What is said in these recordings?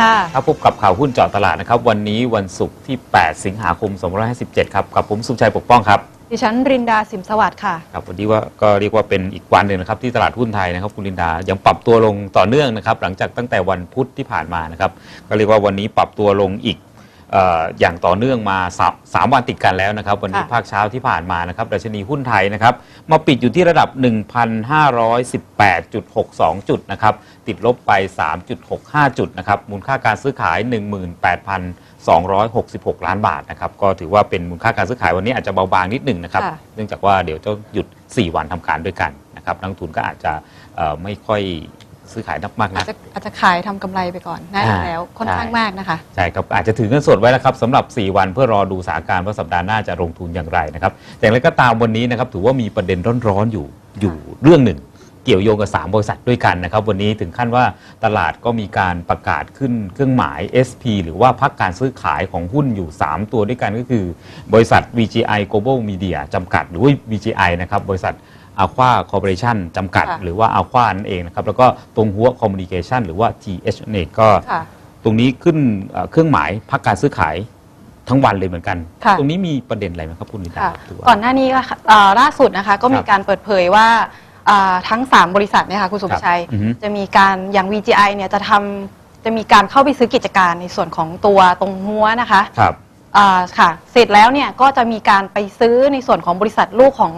ครับสวัสดีค่ะครับพบกับข่าวหุ้นเจาะตลาดนะครับ วันนี้วันศุกร์ที่ 8 สิงหาคม 2557 ครับ กับผมสุขชัยปกป้องครับ ดิฉันรินดาสิมสวัสดิ์ค่ะ ครับวันนี้ว่าก็เรียกว่าเป็นอีกวันหนึ่งนะครับที่ตลาดหุ้นไทยนะครับคุณลินดายังปรับตัวลงต่อเนื่องนะครับหลังจากตั้งแต่วันพุธที่ผ่านมานะครับก็เรียกว่าวันนี้ปรับตัวลงอีกเอ่ออย่างต่อเนื่องมาสามสามวันติดกันแล้วนะครับ วันนี้ค่ะภาคเช้าที่ผ่านมานะครับดัชนีหุ้นไทยนะครับ มาปิดอยู่ที่ระดับ 1,518.62 จุดนะครับ ติดลบไป 3.65 จุดนะครับ มูลค่าการซื้อขาย 18,266 ล้านบาทนะครับ ก็ถือว่าเป็นมูลค่าการซื้อขายวันนี้อาจจะเบาบางนิดหนึ่งนะครับค่ะเนื่องจากว่าเดี๋ยวจะหยุด 4 วันทำการด้วยกันนะครับนักลงทุนก็อาจจะเอ่อไม่ค่อย ซื้อขายนักมากอานะจจะอาจจะขายทำกำไรไปก่อนน่าอ่าแล้วค่อนข้างใช่มากนะคะ ใช่ครับอาจจะถือเงินสดไว้นะครับสำหรับ 4 วันเพื่อรอดูสถานการณ์ว่าสัปดาห์หน้าจะลงทุนอย่างไรนะครับแต่อย่างไรก็ตามวันนี้นะครับถือว่ามีประเด็นร้อนๆอยู่อยู่เรื่องหนึ่งเกี่ยวโยงกับ 3 บริษัทด้วยกันนะครับ วันนี้ถึงขั้นว่าตลาดก็มีการประกาศขึ้นเครื่องหมาย SP หรือว่าพักการซื้อขายของหุ้นอยู่ 3 ตัวด้วยกันก็คือ บริษัท VGI Global Media จำกัดหรือว่า VGI นะครับบริษัท Aqua Corporation จำกัด ค่ะหรือว่า Aqua นั่นเองนะครับ แล้วก็ตรงหัว Communication หรือว่า TH นั่นเองก็ ค่ะตรงนี้ขึ้นเอ่อเครื่องหมายพักการซื้อขายทั้งวันเลยเหมือนกัน ค่ะ ตรงนี้มีประเด็นอะไรไหมครับคุณลินดาค่ะ ถือว่า ก่อนหน้านี้ก็ค่ะเอ่อล่าสุดนะคะก็มีครับการเปิดเผยว่าอ่าทั้ง 3 บริษัทเนี่ยค่ะคุณสุภชัย ครับอือฮึจะมีการอย่าง VGI เนี่ยจะทำจะมีการเข้าไปซื้อกิจการในส่วนของตัวตรงหัวนะคะครับ อ่าค่ะ เสร็จแล้วเนี่ยก็จะมีการไปซื้อในส่วนของบริษัทลูกของ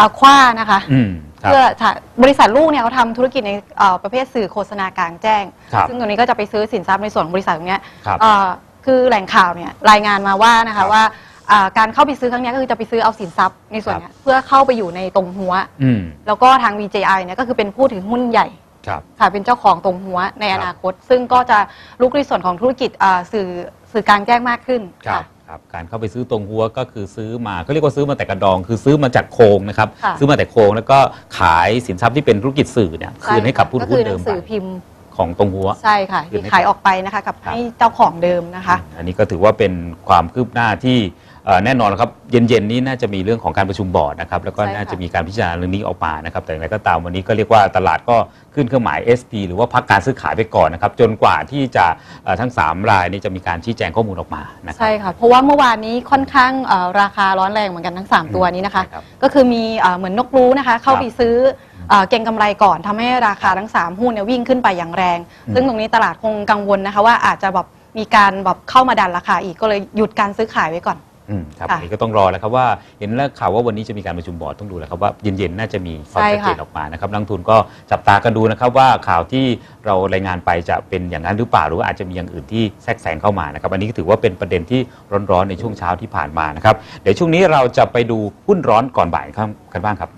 อาควานะคะ อืมครับ เพื่อถ้าบริษัทลูกเนี่ยเขาทำธุรกิจในเอ่อประเภทสื่อโฆษณากลางแจ้ง ครับซึ่งตรงนี้ก็จะไปซื้อสินทรัพย์ในส่วนของบริษัทตรงเนี้ยครับเอ่อคือแหล่งข่าวเนี่ยรายงานมาว่านะครัคะบว่าอ่าการเข้าไปซื้อครั้งเนี้ยก็คือจะไปซื้อเอาสินทรัพย์ในส่วนเนี้ยเพื่อเข้าไปอยู่ในตรงหัว อืมแล้วก็ทาง VJI เนี่ยก็คือเป็นผู้ถือหุ้นใหญ่ครับ ค่ะเป็นเจ้าของตรงหัวในครัอบนาคต ซึ่งก็จะลุกในส่วนของธุรกิจอ่าสื่อสื่อกลางแจ้งมากขึ้นครับ ค่ะ ครับการเข้าไปซื้อตรงหัวก็คือซื้อมาก็เรียกว่าซื้อมาแต่กระดอง คือซื้อมาจากโครงนะครับ ค่ะ ซื้อมาแต่โครงแล้วก็ขายสินทรัพย์ที่เป็นธุรกิจสื่อเนี่ยคืนให้กับผู้ก็ถือคืหุ้อนหเดินัมงไปสือพิมพ์ของตรงหัว ใช่ค่ะคืนให้ที่ขายออกไปนะคะกับครับ ให้เจ้าของเดิมนะคะ อันนี้ก็ถือว่าเป็นความคืบหน้าที่เอ่อ แน่นอนครับเย็นๆนี้น่าจะมีเรื่องของการประชุมบอร์ดนะครับแล้วก็ใช่ค่ะน่าจะมีการพิจารณาเรื่องนี้ออกมานะครับแต่อย่างไรก็ตามวันนี้ก็เรียกว่าตลาดก็ขึ้นเครื่องหมาย SP หรือว่าพักการซื้อขายไปก่อนนะครับจนกว่าที่จะเอ่อทั้ง 3 รายนี้จะมีการชี้แจงข้อมูลออกมานะครัใช่ค่ะเพราะว่าเมื่อวานนี้ค่อนข้างเอ่อราคาร้อนแรงเหมือนกันทั้ง 3 ตัวนี้นะคะใช่รับก็คือมีเอ่อเหมือนนกรู้นะคะเข้าครับไปซื้อเอ่อเก็งกำไรก่อนทำให้ราคาทั้ง 3 หุ้นเนี่ยวิ่งขึ้นไปอย่างแรงอืมซึ่งตรงนี้ตลาดคงกังวลนะคะว่าอาจจะแบบมีการแบบเข้ามาดันราคาอีกก็เลยหยุดการซื้อขายไว้ก่อน อืมครับค่ะอันนี้ก็ต้องรอแล้วครับว่าเห็นแล้วข่าวว่าวันนี้จะมีการประชุมบอร์ดต้องดูแล้วครับว่าเย็นๆน่าจะมีความใช่ชัดค่ะเจนออกมานะครับนักลงทุนก็จับตากันดูนะครับว่าข่าวที่เรารายงานไปจะเป็นอย่างนั้นหรือเปล่าหรือว่าอาจจะมีอย่างอื่นที่แทรกแซงเข้ามานะครับอันนี้ก็ถือว่าเป็นประเด็นที่ร้อนๆในช่วงเช้าที่ผ่านมานะครับเดี๋ยวช่วงนี้เราจะไปดูหุ้นร้อนก่อนบ่ายกันบ้างครับ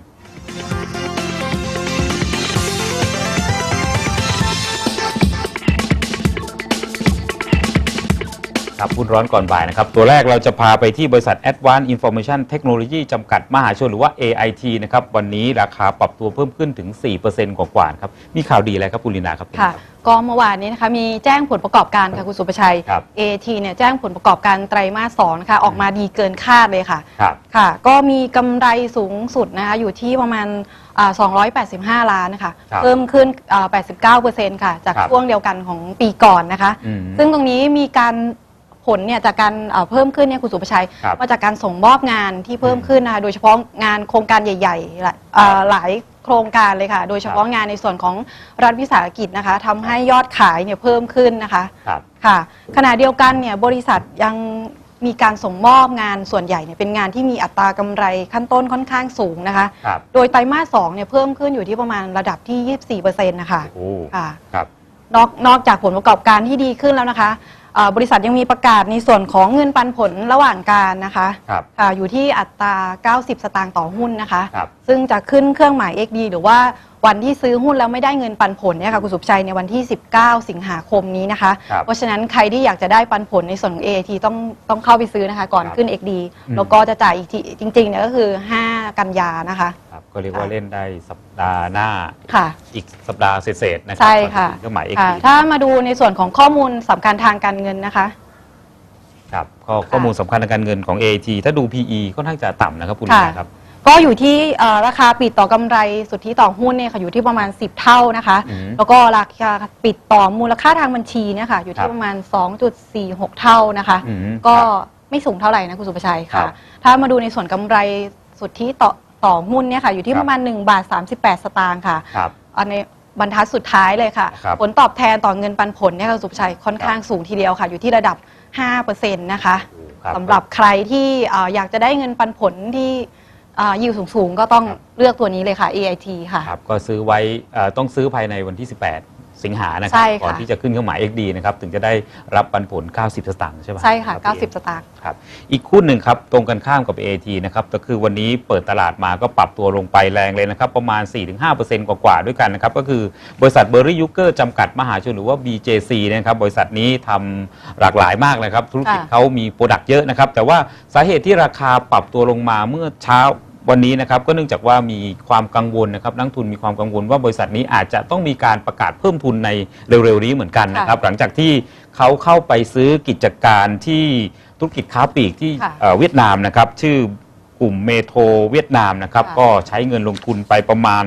ครับหุ้นร้อนก่อนบ่ายนะครับ ตัวแรกเราจะพาไปที่บริษัท Advanced Information Technology จำกัดมหาชนหรือว่า AIT นะครับ วันนี้ราคาปรับตัวเพิ่มขึ้นถึง 4%กว่าๆครับ มีข่าวดีอะไรครับคุณลินาครับ ค่ะ ก็เมื่อวานนี้นะคะมีแจ้งผลประกอบการค่ะคุณสุประชัย ครับ AT เนี่ยแจ้งผลประกอบการไตรมาสสองนะคะออกมาดีเกินคาดเลยค่ะ ครับ ค่ะ ก็มีกำไรสูงสุดนะคะอยู่ที่ประมาณอ่า285 ล้านนะคะครับเพิ่มขึ้นอ่า89%ค่ะ จากครับช่วงเดียวกันของปีก่อนนะคะ อืม ซึ่งตรงนี้มีการ ผลเนี่ยจากการเอ่อเพิ่มขึ้นเนี่ยคุณสุประชัยครับมาจากการส่งมอบงานที่เพิ่มขึ้นนะคะโดยเฉพาะงานโครงการใหญ่ๆหลายเอ่อหลายโครงการเลยค่ะ โดยเฉพาะงานในส่วนของรัฐวิสาหกิจนะคะทำให้ยอดขายเนี่ยเพิ่มขึ้นนะคะ ครับ ค่ะขณะเดียวกันเนี่ยบริษัทยังมีการส่งมอบงานส่วนใหญ่เนี่ยเป็นงานที่มีอัตรากำไรขั้นต้นค่อนข้างสูงนะคะ ครับโดยไตรมาสสองเนี่ยเพิ่มขึ้นอยู่ที่ประมาณระดับที่ 24%นะคะโอ้ค่ะ ครับ นอกนอกจากผลประกอบการที่ดีขึ้นแล้วนะคะเอ่อ บริษัทยังมีประกาศในส่วนของเงินปันผลระหว่างการนะคะครับค่ะอยู่ที่อัตรา 90 สตางค์ต่อหุ้นนะคะครับซึ่งจะขึ้นเครื่องหมาย XD หรือว่า วันที่ซื้อหุ้นแล้วไม่ได้เงินปันผลเนี่ยค่ะคุณสุภชัยในวันที่ 19 สิงหาคมนี้นะคะ ครับเพราะฉะนั้นใครที่อยากจะได้ปันผลในส่วนของ AAT ต้องต้องเข้าไปซื้อนะคะ ก่อนครับขึ้น XD อืม แล้วก็จะจ่ายอีกทีจริงๆเนี่ยก็คือ 5 กันยานะคะ ครับก็เรียกว่าค่ะเล่นได้สัปดาห์หน้าค่ะ อีกสัปดาห์เศษๆนะครัใช่ค่ะก่อนถึงเครื่องหมายค่ะ XD ถ้ามาดูในส่วนของข้อมูลสำคัญทางการเงินนะคะ ครับก็ข้อมูลสำคัญทางการเงินของ AT ถ้าดู PE ค่อนข้างจะต่ำนะครับคุณลิค่ะนาครับ ก็อยู่ที่เอ่อราคาปิดต่อกำไรสุทธิต่อหุ้นเนี่ยค่ะอยู่ที่ประมาณ 10 เท่านะคะ อืมแล้วก็ราคาปิดต่อมูลค่าทางบัญชีเนี่ยค่ะอยู่ครัที่บประมาณ 2.46 เท่านะคะ อืมก็ครับไม่สูงเท่าไหร่นะคุณสุภชัยครัค่ะ บถ้ามาดูในส่วนกำไรสุทธิต่อต่อหุ้นเนี่ยค่ะอยู่ที่ครับ ประมาณ1บาท38 สตางค์ค่ะ ครับ อันในบรรทัดสุดท้ายเลยค่ะ ครับผลตอบแทนต่อเงินปันผลเนี่ยค่ะคุณสุภชัยค่อนข้างสูงทีเดียวค่ะ อยู่ที่ระดับ 5%นะคะครับ สำหรับใครที่เอ่ออยากจะได้เงินปันผลที่ ยิวสูงๆ ก็ต้องครับเลือกตัวนี้เลยค่ะ AIT ค่ะ ครับก็ซื้อไว้เอ่อต้องซื้อภายในวันที่ 18 สิงหานะครัใช่ค่ะ ก่อนที่จะขึ้นเครื่องหมาย XD นะครับ ถึงจะได้รับปันผล 90 สตางค์ใช่ไหมใช่ค่ะ รับ90 สตางค์ ครับ อีกคู่หนึ่งครับ ตรงกันข้ามกับ AT นะครับ ก็คือวันนี้เปิดตลาดมาก็ปรับตัวลงไปแรงเลยนะครับ ประมาณ 4-5%กว่าๆด้วยกันนะครับ ก็คือบริษัทเบอร์รี่ยูเกอร์จำกัดมหาชนหรือว่า BJC นะครับ บริษัทนี้ทำหลากหลายมากนะครับ ธุรกิจค่ะ เขามีโปรดักต์เยอะนะครับ แต่ว่าสาเหตุที่ราคาปรับตัวลงมาเมื่อเช้า วันนี้นะครับก็เนื่องจากว่ามีความกังวลนะครับนักทุนมีความกังวลว่าบริษัทนี้อาจจะต้องมีการประกาศเพิ่มทุนในเร็วๆนี้เหมือนกันนะครับ หลังจากที่เขาเข้าไปซื้อกิจการที่ธุรกิจค้าปลีกที่ค่ะเอ่อเวียดนามนะครับ ชื่อกลุ่มเมโทรเวียดนามนะครับค่ะก็ใช้เงินลงทุนไปประมาณ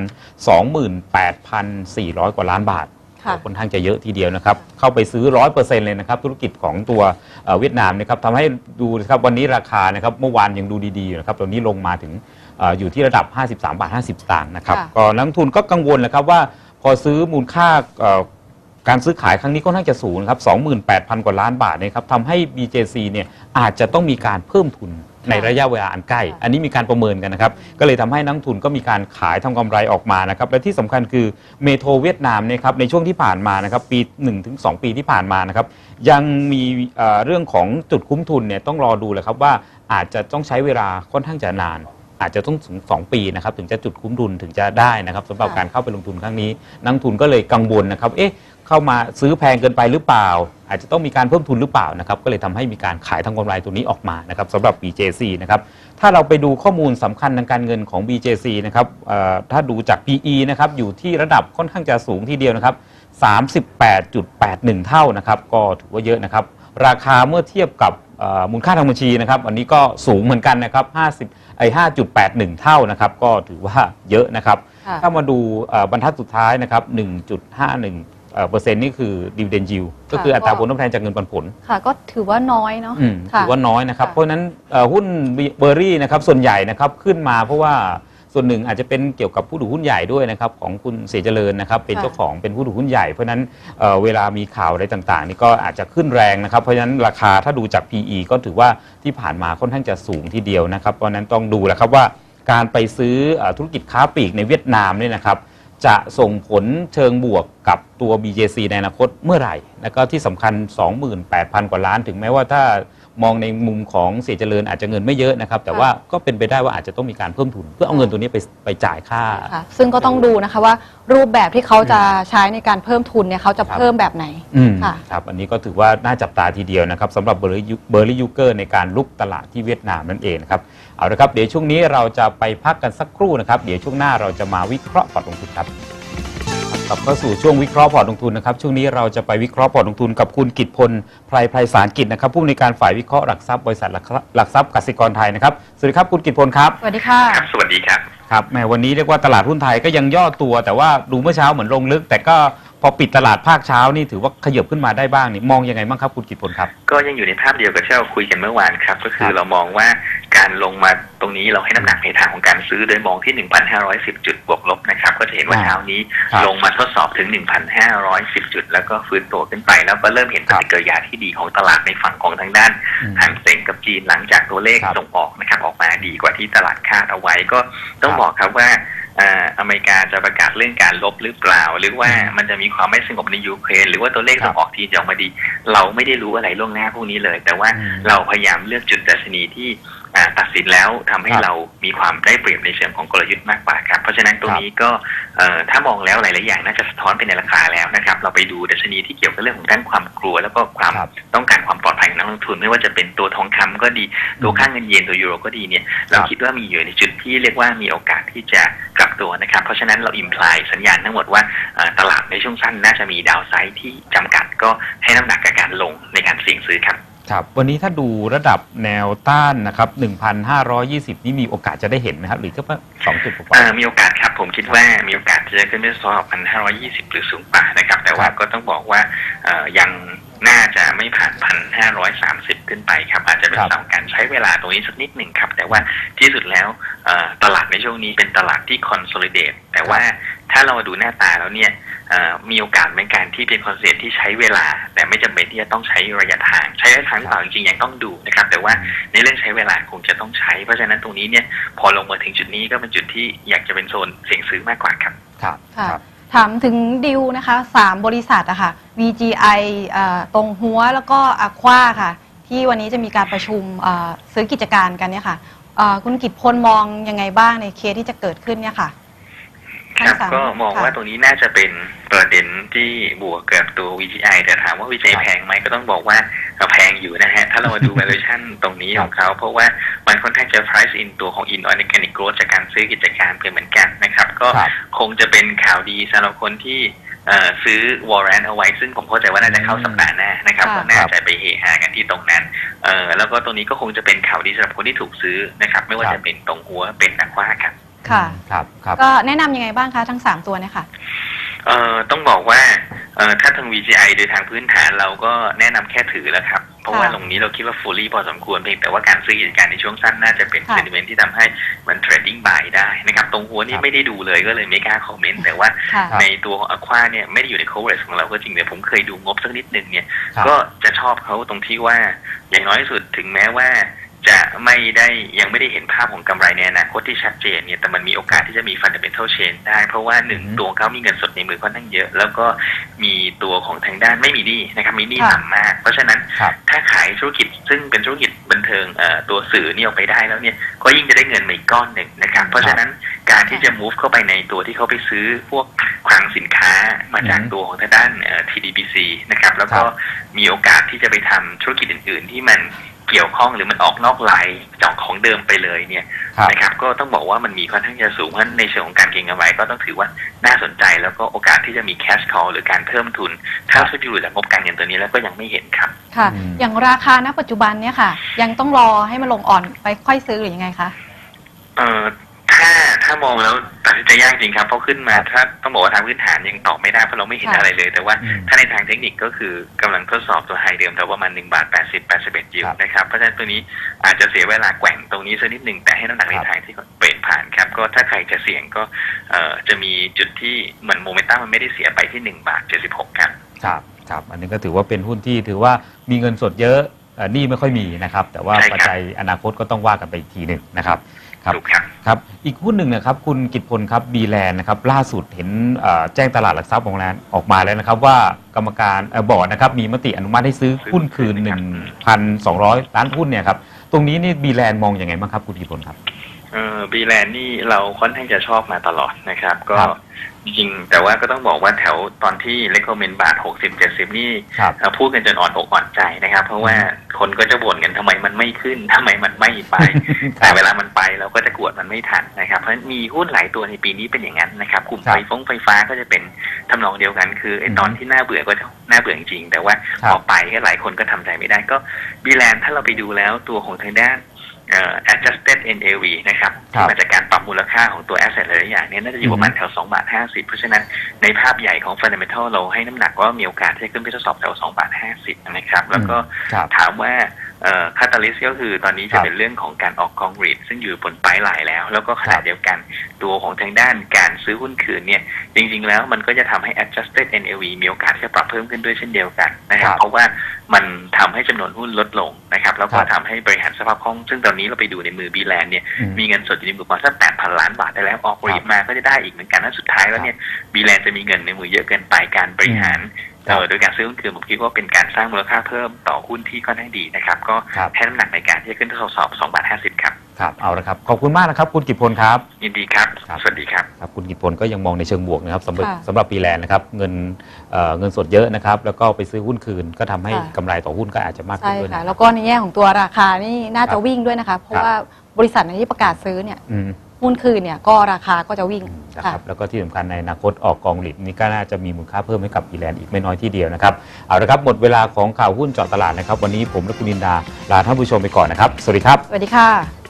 28,400 กว่าล้านบาทค่ะค่อนข้างจะเยอะทีเดียวนะครับ เข้าไปซื้อ100%เลยนะครับ ธุรกิจของตัวเอ่อเวียดนามนะครับทำให้ดูนะครับวันนี้ราคานะครับเมื่อวานยังดูดีๆอยู่นะครับตอนนี้ลงมาถึงเอ่ออยู่ที่ระดับ 53 บาท 50 สตางค์นะครับค่ะก็นักลงทุนก็กังวลนะครับว่าพอซื้อมูลค่าเอ่อการซื้อขายครั้งนี้ก็น่างจะสูงนะครับ 28,000 กว่าล้านบาทนะครับทำให้ BJC เนี่ยอาจจะต้องมีการเพิ่มทุนในระยะเวลาอันใกล้ค่ะอันนี้มีการประเมินกันนะครับ ก็เลยทำให้นักลงทุนก็มีการขายทำกำไรออกมานะครับ และที่สำคัญคือเมโทรเวียดนามเนี่ยครับในช่วงที่ผ่านมานะครับ ปี 1-2 ปีที่ผ่านมานะครับ ยังมีเอ่อเรื่องของจุดคุ้มทุนเนี่ยต้องรอดูเลยครับว่าอาจจะต้องใช้เวลาค่อนข้างจะนาน อาจจะต้องถึง 2 ปีนะครับถึงจะจุดคุ้มทุนถึงจะได้นะครับสำหรับค่ะ การเข้าไปลงทุนครั้งนี้ นักลงทุนก็เลยกังวลนะครับเอ๊ะเข้ามาซื้อแพงเกินไปหรือเปล่า อาจจะต้องมีการเพิ่มทุนหรือเปล่านะครับก็เลยทำให้มีการขายทางกำไรตัวนี้ออกมานะครับสำหรับ BJC นะครับถ้าเราไปดูข้อมูลสำคัญทางการเงินของ BJC นะครับเอ่อถ้าดูจาก PE นะครับอยู่ที่ระดับค่อนข้างจะสูงทีเดียวนะครับ 38.81 เท่านะครับ ก็ถือว่าเยอะนะครับ ราคาเมื่อเทียบกับเอ่อ มูลค่าทางบัญชีนะครับอันนี้ก็สูงเหมือนกันนะครับ50ไอ้5.81 เท่านะครับ ก็ถือว่าเยอะนะครับ ค่ะถ้ามาดูเอ่อบรรทัดสุดท้ายนะครับ 1.51เอ่อเปอร์เซ็นต์นี่คือ dividend yield ก็คืออัตราผลตอบแทนจากเงินปันผล ค่ะ ก็ถือว่าน้อยเนาะอืมค่ะ ถือว่าน้อยนะครับ ค่ะเพราะฉะนั้นเอ่อหุ้นเบอร์รี่นะครับส่วนใหญ่นะครับขึ้นมาเพราะว่า ส่วนหนึ่งอาจจะเป็นเกี่ยวกับผู้ถือหุ้นใหญ่ด้วยนะครับของคุณเสียเจริญนะครับเป็นค่ะเจ้าของเป็นผู้ถือหุ้นใหญ่เพราะฉะนั้นเอ่อเวลามีข่าวอะไรต่างๆ นี่ก็อาจจะขึ้นแรงนะครับเพราะฉะนั้นราคาถ้าดูจาก PE ก็ถือว่าที่ผ่านมาค่อนข้างจะสูงทีเดียวนะครับเพราะฉะนั้นต้องดูแล้วครับว่าการไปซื้อเอ่อธุรกิจค้าปลีกในเวียดนามเนี่ยนะครับ จะส่งผลเชิงบวกกับตัว BJC ในอนาคตเมื่อไหร่ แล้วก็ที่สำคัญ 28,000 กว่าล้านถึงแม้ว่าถ้า มองในมุมของเสียเจริญอาจจะเงินไม่เยอะนะครับ แต่ค่ะว่าก็เป็นไปได้ว่าอาจจะต้องมีการเพิ่มทุน เพื่อเอาเงินตัวนี้ไปไปจ่ายค่า ค่ะซึ่งก็ต้องดูนะคะว่ารูปแบบที่เขาจะใช้ในการเพิ่มทุนเนี่ยเขาจะครับเพิ่มแบบไหนอืมค่ะ ครับอันนี้ก็ถือว่าน่าจับตาทีเดียวนะครับสำหรับเบอร์รี่เบอร์รี่ยูเกอร์ในการลุกตลาดที่เวียดนามนั่นเองนะครับเอาละครับเดี๋ยวช่วงนี้เราจะไปพักกันสักครู่นะครับเดี๋ยวช่วงหน้าเราจะมาวิเคราะห์พอร์ตลงทุนครับ กลับเข้าสู่ช่วงวิเคราะห์พอร์ตลงทุนนะครับช่วงนี้เราจะไปวิเคราะห์พอร์ตลงทุนกับคุณกิตพลไพรไพรสารกิจนะครับผู้อำนวยการฝ่ายวิเคราะห์หลักทรัพย์บริษัทหลักทรัพย์หลักทรัพย์กสิกรไทยนะครับสวัสดีครับคุณกิตพลครับสวัสดีค่ะครับสวัสดีครับครับแหมวันนี้เรียกว่าตลาดหุ้นไทยก็ยังย่อตัว แต่ว่าดูเมื่อเช้าเหมือนลงลึก แต่ก็ พอปิดตลาดภาคเช้านี่ถือว่าขยับขึ้นมาได้บ้างนี่มองยังไงบ้างครับคุณกิตพลครับ ก็ยังอยู่ในภาพเดียวกับที่เราคุยกันเมื่อวานครับ ก็คืครัอบเรามองว่าการลงมาตรงนี้เราให้น้ำหนักในทางของการซื้อโดยมองที่ 1,510 จุดบวกลบนะครับ ก็จะเห็นว่าอ่าเช้านี้ครับลงมาทดสอบถึง 1,510 จุด แล้วก็ฟื้นตัวขึ้นไป แล้วก็เริ่มเห็นปฏิกิริยาที่ดีของตลาดในฝั่งของทางด้านอืมหางเส็งกับจีนหลังจากตัวเลขครับส่งออกนะครับออกมาดีกว่าที่ตลาดคาดเอาไว้ก็ต้องครับบอกครับว่าเอ่ออเมริกาจะประกาศเรื่องการลบหรือเปล่า หรือว่าอืมมันจะมีความไม่สงบในยูเครนหรือว่าตัวเลขครับส่งออกจีนจะออกมาดี เราไม่ได้รู้อะไรล่วงหน้าพวกนี้เลย แต่ว่าอืมเราพยายามเลือกจุดดัชนีที่อ่า ตัดสินแล้วทำให้ครับเรามีความได้เปรียบในเชิงของกลยุทธ์มากกว่าครับ เพราะฉะนั้นตรงนี้ก็เอ่อถ้ามองแล้วหลาย ๆ อย่างน่าจะสะท้อนไปในราคาแล้วนะครับ เราไปดูดัชนีที่เกี่ยวกับเรื่องของด้านความกลัว แล้วก็ความครับต้องการความปลอดภัยของนักลงทุน ไม่ว่าจะเป็นตัวทองคำก็ดีตัวค่าเงินเยนตัวยูโรก็ดีเนี่ยเราคิดว่ามีอยู่ในจุดที่เรียกว่ามีโอกาสที่จะกลับตัวนะครับ เพราะฉะนั้นเราอิมพลายสัญญาณทั้งหมดว่าเอ่อตลาดในช่วงสั้นน่าจะมีดาวไซด์ที่จำกัดก็ให้น้ำหนักกับการลงในการเสี่ยงซื้อครับ ครับวันนี้ถ้าดูระดับแนวต้านนะครับ 1,520 นี่มีโอกาสจะได้เห็นไหมครับ หรือก็สองจุดกว่าเอ่อมีโอกาสครับ ผมคิดว่ามีโอกาสที่จะขึ้นไปสอบพันห้าร้อยี่สิบหรือสูงกว่านะครับ แต่ว่าครับก็ต้องบอกว่าเอ่อยังน่าจะไม่ผ่านพันห้าร้อยสามสิบขึ้นไปครับ อาจจะเป็นครับเสาการใช้เวลาตรงนี้สักนิดหนึ่งครับ แต่ว่าที่สุดแล้วเอ่อตลาดในช่วงนี้เป็นตลาดที่คอนโซลิเดตแต่ว่าถ้าเราดูหน้าตาแล้วเนี่ยเอ่อ มีโอกาสในการที่เป็นคอนเซ็ปที่ใช้เวลา แต่ไม่จำเป็นที่จะต้องใช้ระยะทาง ใช้ระยะทางหรือเปล่าจริงๆยังต้องดูนะครับ แต่ว่าในเรื่องใช้เวลาคงจะต้องใช้ เพราะฉะนั้นตรงนี้เนี่ยพอลงมาถึงจุดนี้ก็เป็นจุดที่อยากจะเป็นโซนเสี่ยงซื้อมากกว่าครับครับค่ะครับถามถึงดิวนะคะสามบริษัทอะค่ะ VGI เอ่อตรงหัวแล้วก็อควาค่ะ ที่วันนี้จะมีการประชุมเอ่อซื้อกิจการกันเนี่ยค่ะเอ่อคุณกิตพลมองยังไงบ้างในเคสที่จะเกิดขึ้นเนี่ยค่ะ ครับทั้งสามก็มองค่ะว่าตรงนี้น่าจะเป็นประเด็นที่บวกกับตัว VGI แต่ถามว่า VGI ครับแพงไหมก็ต้องบอกว่าแพงอยู่นะฮะ ถ้าเรามาดู valuation ตรงนี้ของเขา เพราะว่ามันค่อนข้างจะ price in ตัวของ inorganic growth จากการซื้อกิจการเพื่อเหมือนกันนะครับ ก็ครับคงจะเป็นข่าวดีสำหรับคนที่เอ่อซื้อ warrant เอาไว้ ซึ่งผมเข้าใจว่าน่าจะเข้าสัปดาห์หน้านะครับค่ะก็น่าจะไปเฮฮากันที่ตรงนั้นเอ่อแล้วก็ตรงนี้ก็คงจะเป็นข่าวดีสำหรับคนที่ถูกซื้อนะครับ ไม่ว่าครับจะเป็นตรงหัวเป็นนักว่าครับ ค่ะ ครับครับก็แนะนำยังไงบ้างคะทั้งสามตัวเนี่ยค่ะ เอ่อต้องบอกว่าเอ่อถ้าทาง VGI โดยทางพื้นฐานเราก็แนะนำแค่ถือแล้วครับ เพราะว่าค่ะตรงนี้เราคิดว่า fully พอสมควรเพียงแต่ว่าการซื้อกิจการในช่วงสั้นน่าจะเป็นค่ะ sentiment ที่ทำให้มัน trading buy ได้นะครับตรงหัวคนี่รับไม่ได้ดูเลยก็เลยไม่กล้าคอมเมนต์แต่ว่า ค่ะครับในตัวของ Aqua เนี่ยไม่ได้อยู่ใน coverage ของเราก็จริงแต่ผมเคยดูงบสักนิดหนึ่งเนี่ย ครับ ก็จะชอบเขาตรงที่ว่าอย่างน้อยที่สุดถึงแม้ว่า จะไม่ได้ยังไม่ได้เห็นภาพของกำไรในอนาคตที่ชัดเจนเนี่ยแต่มันมีโอกาสที่จะมี fundamental change ได้ เพราะว่าหนึ่งอืมตัวเขามีเงินสดในมือค่อนข้างเยอะ แล้วก็มีตัวของทางด้านไม่มีหนี้นะครับมีหนี้ค่ะต่ำมาก เพราะฉะนั้นครับถ้าขายธุรกิจซึ่งเป็นธุรกิจบันเทิงเอ่อตัวสื่อนี่ออกไปได้แล้วเนี่ยก็ยิ่งจะได้เงินมาอีกก้อนหนึ่งนะครับเพราะฉะนั้นการที่จะ move เข้าไปในตัวที่เขาไปซื้อพวกคลังสินค้ามาจากอืมตัวของทางด้านเอ่อ TDBC นะครับแล้วก็ครับมีโอกาสที่จะไปทำธุรกิจอื่น ๆ ที่มัน เกี่ยวข้องหรือมันออกนอกไลน์จากของเดิมไปเลยเนี่ยครับนะครับก็ต้องบอกว่ามันมีค่อนข้างจะสูงเพราะฉะนั้นในเชิงของการเก็งกำไรก็ต้องถือว่าน่าสนใจแล้วก็โอกาสที่จะมี cash call หรือการเพิ่มทุน ถ้าสุดอยู่จากงบการเงินตัวนี้แล้วก็ยังไม่เห็นครับ ค่ะอืมอย่างราคาณปัจจุบันเนี่ยค่ะ ยังต้องรอให้มันลงอ่อนไปค่อยซื้อหรือยังไงคะเอ่อถ้า ถ้ามองแล้วตัดสินใจยากจริงครับเพราะขึ้นมาครับถ้าต้องบอกว่าทางพื้นฐานยังตอบไม่ได้เพราะเราไม่เห็นค่ะอะไรเลย แต่ว่าอืมถ้าในทางเทคนิคก็คือกำลังทดสอบตัวไฮเดิมแต่ว่ามันหนึ่งบาทแปดสิบแปดสิบเอ็ดอยู่ครับนะครับเพราะฉะนั้นตัวนี้อาจจะเสียเวลาแกว่งตรงนี้สักนิดหนึ่งแต่ให้น้ำหนักในครับทางที่เปลี่ยนผ่านครับก็ถ้าใครจะเสี่ยงก็เอ่อจะมีจุดที่เหมันโมเมนตัมมันไม่ได้เสียไปที่หนึ่งบาทเจ็ดสิบหกครับครับครับอันนี้ก็ถือว่าเป็นหุ้นที่ถือว่ามีเงินสดเยอะเอ่อหนี้ไม่ค่อยมีนะครับ แต่ว่าใช่ครับปัจจัยอนาคตก็ต้องว่ากันไปอีกทีหนึ่งนะครับ ครับถูกครับ ครับ อีกหุ้นหนึ่งนะครับคุณกิตพลครับบีแลนนะครับล่าสุดเห็นเอ่อแจ้งตลาดหลักทรัพย์ของแลนออกมาแล้วนะครับว่ากรรมการเอ่อบอร์ดนะครับมีมติอนุมัติให้ซื้อหุ้นคืน 1,200 ล้านหุ้นเนี่ยครับตรงนี้นี่บีแลนมองอยังไงบ้างครับคุณกิตพลครับ เออบีแลนด์นี่เราค่อนข้างจะชอบมาตลอดนะครับ ก็ครับจริงๆแต่ว่าก็ต้องบอกว่าแถวตอนที่เล c ค m เมนบาทหกสิบเจ็ดสิบนี่ครับ เอ่อพูดกันจนอ่อนอกอ่อนใจนะครับ เพราะว่าคนก็จะบ่นกันทำไมมันไม่ขึ้นทำไมมันไม่ไป แต่เวลามันไปเราก็จะกวดมันไม่ทันนะครับ เพราะฉะนั้นมีหุ้นหลายตัวในปีนี้เป็นอย่างนั้นนะครับ กลุ่มครับไฟฟงไฟฟ้าก็จะเป็นทำนองเดียวกัน คือไอ้อืมตอนที่น่าเบื่อก็จะน่าเบื่อจริงๆแต่ว่าครับ พอไปก็หลายคนก็ทำใจไม่ได้ก็บีแลนถ้าเราไปดูแล้วตัวของทางด้านเอ่อ adjusted NAV นะครับครับที่มาจากการปรับมูลค่าของตัว asset หลายๆอย่างเนี่ยน่าจะอยู่ประมาณแถว2บาท50 เพราะฉะนั้นในภาพใหญ่ของ fundamental เราให้น้ำหนักว่ามีโอกาสที่จะขึ้นไปทดสอบแถว2บาท50 นะครับ แล้วก็ครับถามว่า คาตาลิสก็คือตอนนี้ครัจะบเป็นเรื่องของการออกกองรีดซึ่งอยู่บนปลายไหลแล้ว แล้วก็ขครัณะบเดียวกันตัวของทางด้านการซื้อหุ้นคืนเนี่ย จริงๆแล้วมันก็จะทำให้ adjusted NAV มีโอกาสที่จะปรับเพิ่มขึ้นด้วยเช่นเดียวกันนะครับครับเพราะว่ามันทำให้จำนวนหุ้นลดลงนะครับ แล้วก็ครับทำให้บริหารสภาพคล่องซึ่งตอนนี้เราไปดูในมือบีแลนเนี่ยอืมมีเงินสดอยู่ในมือประมาณสักแปดพันล้านบาทได้แล้วออกรีดมาก็จะได้อีกเหมือนกันแล้วสุดท้ายแล้วเนี่ยบีแลนจะมีเงินในมือเยอะเกินไปการบริหารครับเออ โดยการซื้อหุ้นคืนผมคิดว่าเป็นการสร้างมูลค่าเพิ่มต่อหุ้นที่ค่อนข้างดีนะครับ ก็ครับให้น้ำหนักในการที่จะขึ้นทดสอบ2บาท50ครับครับเอาละครับขอบคุณมากนะครับ คุณกิตพลครับยินดีครับครับสวัสดีครับครับคุณกิตพลก็ยังมองในเชิงบวกนะครับสำหรับค่ะสำหรับปีแลนด์นะครับเงินเอ่อเงินสดเยอะนะครับ แล้วก็ไปซื้อหุ้นคืนก็ทำให้ค่ะกำไรต่อหุ้นก็อาจจะมากขึ้ใช่นด้วยค่ะนะแล้วก็ในแง่ของตัวราคานี่น่าครัจะบวิ่งด้วยนะคะเพราะครับว่าบริษัทไหนที่ประกาศซื้อเนี่ยอืม หุ้นคืนเนี่ยก็ราคาก็จะวิ่งนะค่ะครับแล้วก็ที่สำคัญในอนาคตออกกองหลิบนี่ก็น่าจะมีมูลค่าเพิ่มให้กับอีแลนด์อีกไม่น้อยที่เดียวนะครับเอาละครับหมดเวลาของข่าวหุ้นเจาะตลาดนะครับ วันนี้ผมและคุณลินดาลาท่านผู้ชมไปก่อนนะครับ สวัสดีครับ สวัสดีค่ะ